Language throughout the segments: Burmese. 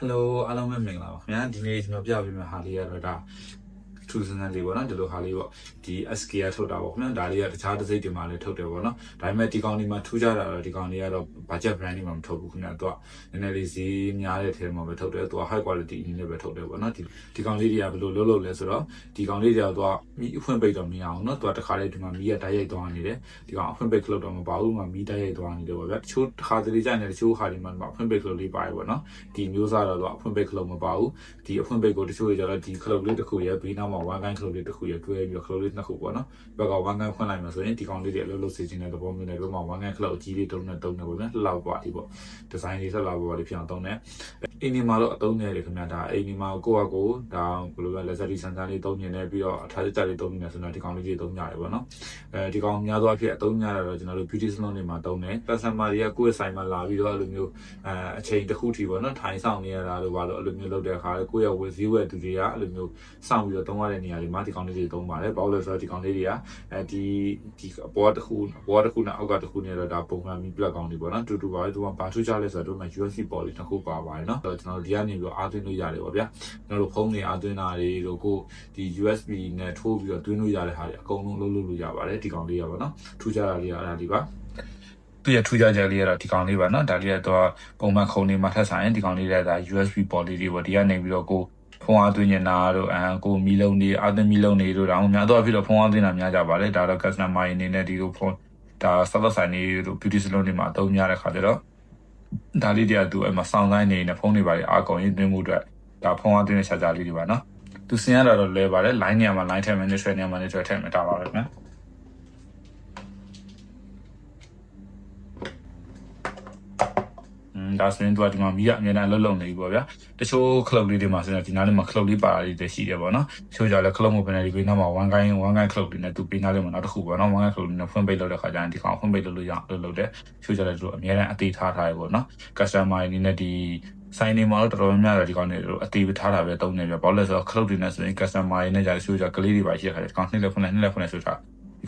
Hello အားလုံးပဲမင်္ဂလာပါခင်ဗျာဒီနေ့ကျွန်တော်ပြပေးမယ့်ဟာလေးကတော့ဒါ ထူးဆန်းဆန်းလေးပေါ့နော်ဒီလိုဟာလေးပေါ့ဒီ SK ကထုတ်တာပေါ့ခင်ဗျာဒါလေးကတခြားတစ်စိတ်တွေမှာလည်းထုတ်တယ်ပေါ့နော်ဒါပေမဲ့ဒီကောင်လေးမှာထူးခြားတာတော့ဒီကောင်လေးကတော့ budget brand တွေမှာမထုတ်ဘူးခင်ဗျာသူကနည်းနည်းလေးဈေးများတဲ့ထဲမှာပဲထုတ်တယ်သူက high quality အနေနဲ့ပဲထုတ်တယ်ပေါ့နော်ဒီဒီကောင်လေးတွေကဘယ်လိုလုပ်လုပ်လဲဆိုတော့ဒီကောင်လေးတွေကသူကမီးအဖွင့်ပိတ်တော့မရအောင်နော်သူကတခါလေးဒီမှာမီးကတိုက်ရိုက်သွားနေတယ်ဒီကောင်အဖွင့်ပိတ်ခလုတ်တော့မပါဘူးမှာမီးတိုက်ရိုက်သွားနေတယ်ပေါ့ဗျာတချို့တစ်ခါတလေကြာနေတချို့ဟာတွေမှာအဖွင့်ပိတ်ခလုတ်လေးပါတယ်ပေါ့နော်ဒီမျိုးစားတော့သူကအဖွင့်ပိတ်ခလုတ်မပါဘူးဒီအဖွင့်ပိတ်ကိုတချို့တွေကျတော့ဒီခလုတ်လေးတစ်ခုရဲ့ဘေးနားမှာဝမ်းကိုင်းခလုတ်လေးတစ်ခုရဲ့တွဲပြီးတော့ခလုတ်လေးနှစ်ခုပေါ့နော်ဘက်ကဝမ်းကိုင်းဖွင့်လိုက်မှာဆိုရင်ဒီကောင်လေးတွေအလုပ်လုပ်စေချင်တဲ့သဘောမျိုးနဲ့ဘက်မှာဝမ်းကိုင်းခလုတ်အကြီးလေးတုံးနဲ့တုံးနေပေါ့ဗျာလှလောက်ပါဒီပေါ့ဒီဇိုင်းလေးဆက်လာပါလိဖြစ်အောင်တုံးနေအိမ်ဒီမှာတော့အတုံးနေတယ်ခင်ဗျာဒါအိမ်ဒီမှာကိုယ့်ဟာကိုယ်ဒါဘယ်လိုလဲလက်စတီစန်စန်လေးတုံးနေတယ်ပြီးတော့အထားကြလေးတုံးနေတယ်ဆိုတော့ဒီကောင်လေးတွေတုံးကြတယ်ပေါ့နော်အဲဒီကောင်များသောအားဖြင့်အတုံးများတာတော့ကျွန်တော်တို့ beauty salon တွေမှာတုံးတယ် customer တွေကကိုယ့်ရဲ့ဆိုင်မှာလာပြီးတော့အဲ့လိုမျိုးအဲအချိန်တစ်ခုထိပေါ့နော်ထိုင်ဆောင်နေရတာလို့ပါလို့အဲ့လိုမျိုးလုပ်တဲ့အခါလေကိုယ့်ရဲ့ဝယ်စည်းဝယ်သူတွေကအဲ့လိုမျိုးစောင့်ပြီးတော့တုံးရတဲ့နေရာတွေမှာဒီကောင်လေးတွေတုံးပါတယ်ဘာလို့လဲဆိုတော့ဒီကောင်လေးတွေကအဲဒီဒီအပေါ်တစ်ခုအပေါ်တစ်ခုနဲ့အောက်ကတစ်ခုနဲ့တော့ဒါပုံမှန်ပြီးပြတ်ကောင်တွေပေါ့နော်တူတူပါပဲသူကဘာထူးခြားလဲဆိုတော့ဒီမှာ USB port လေးတစ်ခုပါပါတယ်နော်အဲ့တော့ကျွန်တော်ဒီကနေပြီးတော့အားသွင်းလို့ရတယ်ပေါ့ဗျာကျွန်တော်တို့ဖုန်းတွေအားသွင်းတာတွေတို့ကိုဒီ USB နဲ့ထိုးပြီးတော့သွင်းလို့ရတဲ့ဟာတွေအကုန်လုံးလုပ်လို့လို့ရပါတယ်ဒီကောင်လေးရပါတော့ထူးခြားတာလေးကအဲ့ဒါလေးပါသူရထူးခြားချက်လေးကတော့ဒီကောင်လေးပါနော်ဒါလေးကတော့ပုံမှန်ခုံနေမှာထက်ဆိုင်ဒီကောင်လေးလည်းဒါ USB port လေးတွေပေါ့ဒီကနေပြီးတော့ကိုဖုန်း အားသွင်းနေတာတို့အန်ကိုမီလုံးတွေအာသွင်းမီလုံးတွေတို့တောင်များတော့ဖြစ်တော့ဖုန်းအားသွင်းတာများကြပါလေဒါတော့ customer အနေနဲ့ဒီလိုဖုန်းဒါဆက်သက်ဆိုင်တွေတို့ beauty salon တွေမှာအသုံးများတဲ့ခါကျတော့ဒါလေးတွေကသူအမဆောင်းတိုင်းနေနဲ့ဖုန်းတွေပါလေအားကုန်ရင်သွင်းမှုအတွက်ဒါဖုန်းအားသွင်းတဲ့ charger လေးတွေပါနော်သူစင်ရတာတော့လဲပါတယ် line နေရာမှာ line ထည့်မယ် neutral နေရာမှာ neutral ထည့်မယ်ဒါပါပဲခင်ဗျာ อืม ဒါဆိုရင်သူကဒီမှာမီးကအမြဲတမ်းအလုံးလုံးနေပြီပေါ့ဗျာတချို့ခလုတ်လေးတွေမှာဆိုရင်ဒီနားလေးမှာခလုတ်လေးပါတာလေးတွေရှိတယ်ပေါ့နော်တချို့ကြလည်းခလုတ်မပင်နေဒီဘေးနားမှာဝမ်ကိုင်းဝမ်ကိုင်းခလုတ်တွေနဲ့သူပေးနားလေးမှာနောက်တစ်ခုပေါ့နော်ဝမ်ကိုင်းခလုတ်တွေနဲ့ဖွင့်ပိတ်လုပ်တဲ့ခါကျရင်ဒီကောင်ဖွင့်ပိတ်လုပ်လို့ရအောင်လုပ်လုပ်တယ်တချို့ကြလည်းသူတို့အမြဲတမ်းအသေးထားထားရပေါ့နော် customer အနေနဲ့ဒီဆိုင်နေမှာတော့တော်တော်များများတော့ဒီကောင်တွေတို့အသေးထားတာပဲတုံးနေပြဘာလို့လဲဆိုတော့ခလုတ်တွေနဲ့ဆိုရင် customer တွေနဲ့ကြတယ်တချို့ကြကလေးတွေပါရှိတဲ့ခါကျဒီကောင်နှိမ့်လက်ဖွင့်လက်နှိမ့်လက်ဖွင့်လက်ဆိုတာ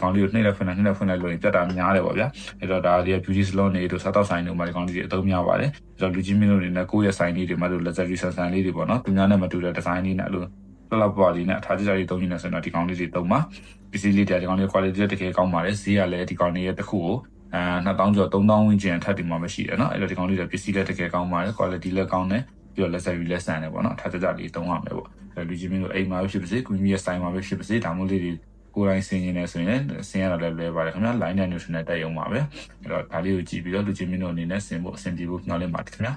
ဒီကောင်လေးကိုနှိမ့်လက်ဖွင့်လက်နှိမ့်လက်ဖွင့်လက်လို့ပြတ်တာများတယ်ပေါ့ဗျာအဲ့တော့ဒါဒီ beauty salon တွေတို့စားတော့ဆိုင်တွေမှာဒီကောင်လေးတွေအသုံးများပါတယ်အဲ့တော့လူကြီးမင်းတို့တွေနဲ့ကိုယ့်ရဲ့ဆိုင်လေးတွေမှာတို့ luxury ဆန်ဆန်လေးတွေပေါ့နော်သူများနဲ့မတူတဲ့ design လေးနဲ့အဲ့လိုလောက်လောက်ပါလေးနဲ့အထားကြကြလေးသုံးနေတယ်ဆိုတော့ဒီကောင်လေးတွေသုံးပါပစ္စည်းလေးတွေဒီကောင်လေး quality တကယ်ကောင်းပါတယ်ဈေးကလည်းဒီကောင်လေးရဲ့တစ်ခုကိုအဲ2000ကျော်3000ဝန်းကျင်အထက်ဒီမှာမရှိတယ်နော်အဲ့တော့ဒီကောင်လေးတွေပစ္စည်းလည်းတကယ်ကောင်းပါတယ် quality လည်းကောင်းတယ်ပြီးတော့ luxury လည်းဆန်တယ်ပေါ့နော်အထားကြကြလေးသုံးရမယ်ပေါ့အဲ့လူကြီးမင်းတို့အိမ်မှာပဲဖြစ်ပါစေကွန်မြူရဲ့ဆိုင်မှာပဲဖြစ်ပါစေဒါမှမဟုတ်လေးတွေ ကိုယ်တိုင်ဆင်ရင်လည်းဆိုရင်ဆင်ရတာလည်းလွယ်ပါတယ်ခင်ဗျာ line နဲ့ neutral နဲ့တက်ရုံပါပဲအဲ့တော့ဒါလေးကိုကြည့်ပြီးတော့လူချင်းမင်းတို့အနေနဲ့ဆင်ဖို့အဆင်ပြေဖို့ညှော်လင့်ပါတယ်ခင်ဗျာ